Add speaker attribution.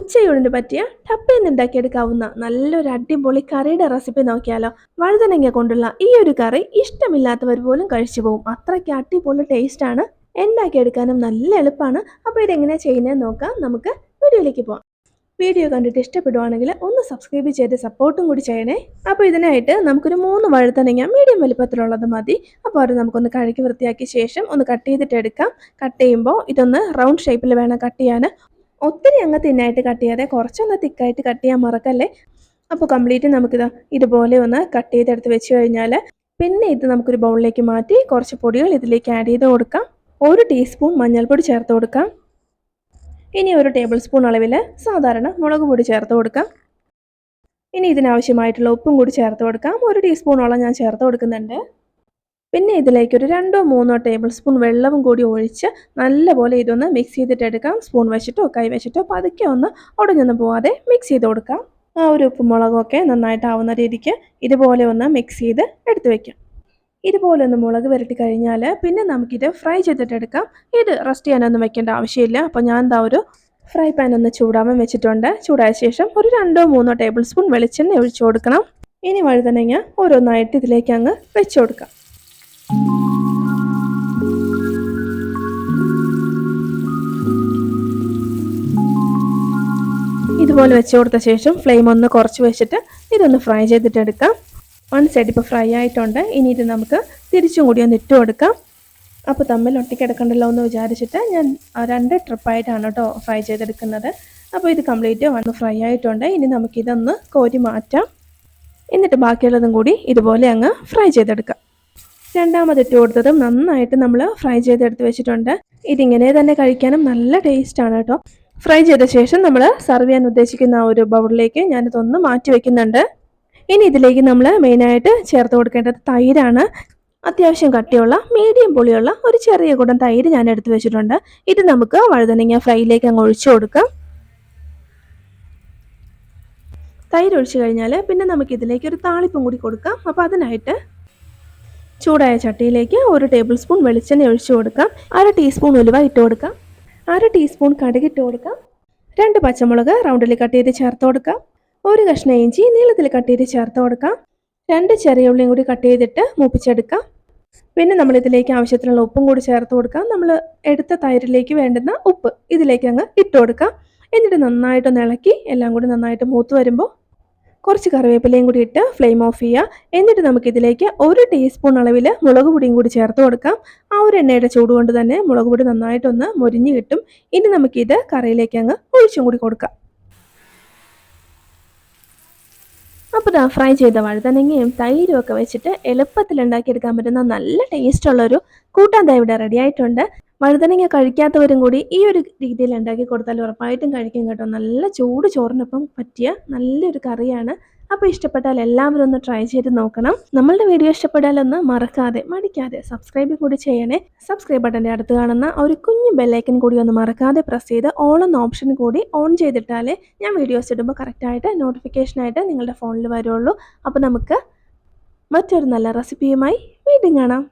Speaker 1: ഉച്ചയൂണിന് പറ്റിയ ടപ്പയിൽ ഉണ്ടാക്കിയെടുക്കാവുന്ന നല്ലൊരു അടിപൊളി കറിയുടെ റെസിപ്പി നോക്കിയാലോ. വഴുതനങ്ങ കൊണ്ടുള്ള ഈ ഒരു കറി ഇഷ്ടമില്ലാത്തവർ പോലും കഴിച്ചു പോകും. അത്രയ്ക്ക് അടിപൊളി ടേസ്റ്റ് ആണ്. ഉണ്ടാക്കിയെടുക്കാനും നല്ല എളുപ്പമാണ് അപ്പോൾ ഇതെങ്ങനെയാണ് ചെയ്യുന്നത് നോക്കാം. നമുക്ക് വീഡിയോയിലേക്ക് പോകാം വീഡിയോ കണ്ടിട്ട് ഇഷ്ടപ്പെടുവാണെങ്കിൽ ഒന്ന് സബ്സ്ക്രൈബ് ചെയ്ത് സപ്പോർട്ടും കൂടി ചെയ്യണേ. അപ്പോൾ ഇതിനായിട്ട് നമുക്കൊരു മൂന്ന് വഴുത്തനങ്ങ മീഡിയം വലിപ്പത്തിലുള്ളത് മതി. അപ്പോൾ അത് നമുക്കൊന്ന് കഴുകി വൃത്തിയാക്കിയ ശേഷം ഒന്ന് കട്ട് ചെയ്തിട്ട് എടുക്കാം. കട്ട് ചെയ്യുമ്പോൾ ഇതൊന്ന് റൗണ്ട് ഷേപ്പിൽ വേണം കട്ട് ചെയ്യാൻ ഒത്തിരി അങ്ങ് തിന്നായിട്ട് കട്ട് ചെയ്യാതെ കുറച്ചൊന്ന് തിക്കായിട്ട് കട്ട് ചെയ്യാൻ മറക്കല്ലേ? അപ്പോൾ കംപ്ലീറ്റ് നമുക്കിത് ഇതുപോലെ ഒന്ന് കട്ട് ചെയ്തെടുത്ത് വെച്ച് കഴിഞ്ഞാൽ പിന്നെ ഇത് നമുക്കൊരു ബൗളിലേക്ക് മാറ്റി കുറച്ച് പൊടികൾ ഇതിലേക്ക് ആഡ് ചെയ്ത് കൊടുക്കാം. ഒരു ടീസ്പൂൺ മഞ്ഞൾപ്പൊടി ചേർത്ത് കൊടുക്കാം. ഇനി ഒരു ടേബിൾ സ്പൂൺ അളവിൽ സാധാരണ മുളക് പൊടി ചേർത്ത് കൊടുക്കാം. ഇനി ഇതിനാവശ്യമായിട്ടുള്ള ഉപ്പും കൂടി ചേർത്ത് കൊടുക്കാം. ഒരു ടീസ്പൂണോളം ഞാൻ ചേർത്ത് കൊടുക്കുന്നുണ്ട്. പിന്നെ ഇതിലേക്ക് ഒരു രണ്ടോ മൂന്നോ ടേബിൾ സ്പൂൺ വെള്ളവും കൂടി ഒഴിച്ച് നല്ലപോലെ ഇതൊന്ന് മിക്സ് ചെയ്തിട്ട് എടുക്കാം. സ്പൂൺ വെച്ചിട്ടോ കൈ വെച്ചിട്ടോ പതുക്കെ ഒന്ന് ഉടഞ്ഞൊന്നും പോവാതെ മിക്സ് ചെയ്ത് കൊടുക്കാം. ആ ഒരു ഉപ്പും മുളകൊക്കെ നന്നായിട്ടാവുന്ന രീതിക്ക് ഇതുപോലെ ഒന്ന് മിക്സ് ചെയ്ത് എടുത്തു വയ്ക്കാം ഇതുപോലെ ഒന്ന് മുളക് വരട്ടി കഴിഞ്ഞാൽ പിന്നെ നമുക്കിത് ഫ്രൈ ചെയ്തിട്ട് എടുക്കാം. ഇത് റെസ്റ്റ് ചെയ്യാനൊന്നും വെക്കേണ്ട ആവശ്യമില്ല. അപ്പോൾ ഞാൻ എന്താ ഒരു ഫ്രൈ പാൻ ഒന്ന് ചൂടാവാൻ വെച്ചിട്ടുണ്ട്. ചൂടായ ശേഷം ഒരു രണ്ടോ മൂന്നോ ടേബിൾ സ്പൂൺ വെളിച്ചെണ്ണ ഒഴിച്ചു കൊടുക്കണം. ഇനി വഴുതനങ്ങ ഓരോന്നായിട്ട് ഇതിലേക്ക് അങ്ങ് വെച്ചു കൊടുക്കാം. ഇതുപോലെ വെച്ച് കൊടുത്ത ശേഷം ഫ്ലെയിം ഒന്ന് കുറച്ച് വെച്ചിട്ട് ഇതൊന്ന് ഫ്രൈ ചെയ്തിട്ടെടുക്കാം. വൺ സൈഡ് ഇപ്പോൾ ഫ്രൈ ആയിട്ടുണ്ട്. ഇനി ഇത് നമുക്ക് തിരിച്ചും കൂടി ഒന്ന് ഇട്ട് കൊടുക്കാം. അപ്പോൾ തമ്മിൽ ഒട്ടിക്കിടക്കണ്ടല്ലോ എന്ന് വിചാരിച്ചിട്ട് ഞാൻ രണ്ട് ട്രിപ്പായിട്ടാണ് കേട്ടോ ഫ്രൈ ചെയ്തെടുക്കുന്നത്. അപ്പോൾ ഇത് കംപ്ലീറ്റ് വന്ന് ഫ്രൈ ആയിട്ടുണ്ട്. ഇനി നമുക്കിതൊന്ന് കോരി മാറ്റാം. എന്നിട്ട് ബാക്കിയുള്ളതും കൂടി ഇതുപോലെ അങ്ങ് ഫ്രൈ ചെയ്തെടുക്കാം. രണ്ടാമത് ഇട്ട് കൊടുത്തതും നന്നായിട്ട് നമ്മൾ ഫ്രൈ ചെയ്തെടുത്ത് വെച്ചിട്ടുണ്ട്. ഇതിങ്ങനെ തന്നെ കഴിക്കാനും നല്ല ടേസ്റ്റാണ് കേട്ടോ ഫ്രൈ ചെയ്ത ശേഷം നമ്മൾ സർവ് ചെയ്യാൻ ഉദ്ദേശിക്കുന്ന ആ ഒരു ബൗളിലേക്ക് ഞാനിതൊന്ന് മാറ്റി വെക്കുന്നുണ്ട്. ഇനി ഇതിലേക്ക് നമ്മൾ മെയിനായിട്ട് ചേർത്ത് കൊടുക്കേണ്ടത് തൈരാണ്. അത്യാവശ്യം കട്ടിയുള്ള മീഡിയം പുളിയുള്ള ഒരു ചെറിയ കൂടം തൈര് ഞാൻ എടുത്തു വെച്ചിട്ടുണ്ട്. ഇത് നമുക്ക് വഴുതനങ്ങ ഫ്രൈയിലേക്ക് അങ്ങ് ഒഴിച്ചു കൊടുക്കാം. തൈര് ഒഴിച്ചു കഴിഞ്ഞാൽ പിന്നെ നമുക്ക് ഇതിലേക്ക് ഒരു താളിപ്പും കൂടി കൊടുക്കാം. അപ്പോൾ അതിനായിട്ട് ചൂടായ ചട്ടിയിലേക്ക് ഒരു ടേബിൾ സ്പൂൺ വെളിച്ചെണ്ണ ഒഴിച്ചു കൊടുക്കാം. അര ടീസ്പൂൺ ഉലുവ ഇട്ട് കൊടുക്കാം. അര ടീസ്പൂൺ കടുക് ഇട്ട് കൊടുക്കാം. രണ്ട് പച്ചമുളക് റൗണ്ടിൽ കട്ട് ചെയ്ത് ചേർത്ത് കൊടുക്കാം. ഒരു കഷ്ണ ഇഞ്ചി നീളത്തിൽ കട്ട് ചെയ്ത് ചേർത്ത് കൊടുക്കാം. രണ്ട് ചെറിയ ഉള്ളിയും കൂടി കട്ട് ചെയ്തിട്ട് മൂപ്പിച്ചെടുക്കാം. പിന്നെ നമ്മൾ ഇതിലേക്ക് ആവശ്യത്തിനുള്ള ഉപ്പും കൂടി ചേർത്ത് കൊടുക്കാം. നമ്മൾ എടുത്ത തൈരിലേക്ക് വേണ്ടുന്ന ഉപ്പ് ഇതിലേക്ക് അങ്ങ് ഇട്ട് കൊടുക്കാം. എന്നിട്ട് നന്നായിട്ടൊന്ന് ഇളക്കി എല്ലാം കൂടി നന്നായിട്ട് മൂത്ത് വരുമ്പോൾ കുറച്ച് കറിവേപ്പിലയും കൂടി ഇട്ട് ഫ്ലെയിം ഓഫ് ചെയ്യുക. എന്നിട്ട് നമുക്കിതിലേക്ക് ഒരു ടീസ്പൂൺ അളവിൽ മുളക് പൊടിയും കൂടി ചേർത്ത് കൊടുക്കാം. ആ ഒരു എണ്ണയുടെ ചൂട് കൊണ്ട് തന്നെ മുളക് പൊടി നന്നായിട്ടൊന്ന് മൊരിഞ്ഞ് കിട്ടും. ഇനി നമുക്കിത് കറിയിലേക്ക് അങ്ങ് ഒഴിച്ചും കൂടി കൊടുക്കാം. അപ്പോൾ ഇതാ ഫ്രൈ ചെയ്ത വഴുതനങ്ങയും തൈരും ഒക്കെ വെച്ചിട്ട് എളുപ്പത്തിൽ ഉണ്ടാക്കിയെടുക്കാൻ പറ്റുന്ന നല്ല ടേസ്റ്റുള്ളൊരു കൂട്ടാൻ ഇവിടെ റെഡി ആയിട്ടുണ്ട്. വഴുതനങ്ങ കഴിക്കാത്തവരും കൂടി ഈ ഒരു രീതിയിൽ ഉണ്ടാക്കി കൊടുത്താൽ ഉറപ്പായിട്ടും കഴിക്കും കേട്ടോ. നല്ല ചൂട് ചോറിനൊപ്പം പറ്റിയ നല്ലൊരു കറിയാണ്. അപ്പോൾ ഇഷ്ടപ്പെട്ടാൽ എല്ലാവരും ഒന്ന് ട്രൈ ചെയ്ത് നോക്കണം. നമ്മളുടെ വീഡിയോ ഇഷ്ടപ്പെട്ടാലൊന്ന് മറക്കാതെ മടിക്കാതെ സബ്സ്ക്രൈബ് കൂടി ചെയ്യണേ. സബ്സ്ക്രൈബ് ബട്ടന്റെ അടുത്ത് കാണുന്ന ഒരു കുഞ്ഞു ബെല്ലൈക്കൻ കൂടി ഒന്ന് മറക്കാതെ പ്രസ് ചെയ്ത് ഓൾ എന്ന ഓപ്ഷൻ കൂടി ഓൺ ചെയ്തിട്ടാലേ ഞാൻ വീഡിയോസ് ഇടുമ്പോൾ കറക്റ്റായിട്ട് നോട്ടിഫിക്കേഷനായിട്ട് നിങ്ങളുടെ ഫോണിൽ വരുള്ളൂ. അപ്പോൾ നമുക്ക് മറ്റൊരു നല്ല റെസിപ്പിയുമായി വീണ്ടും കാണാം.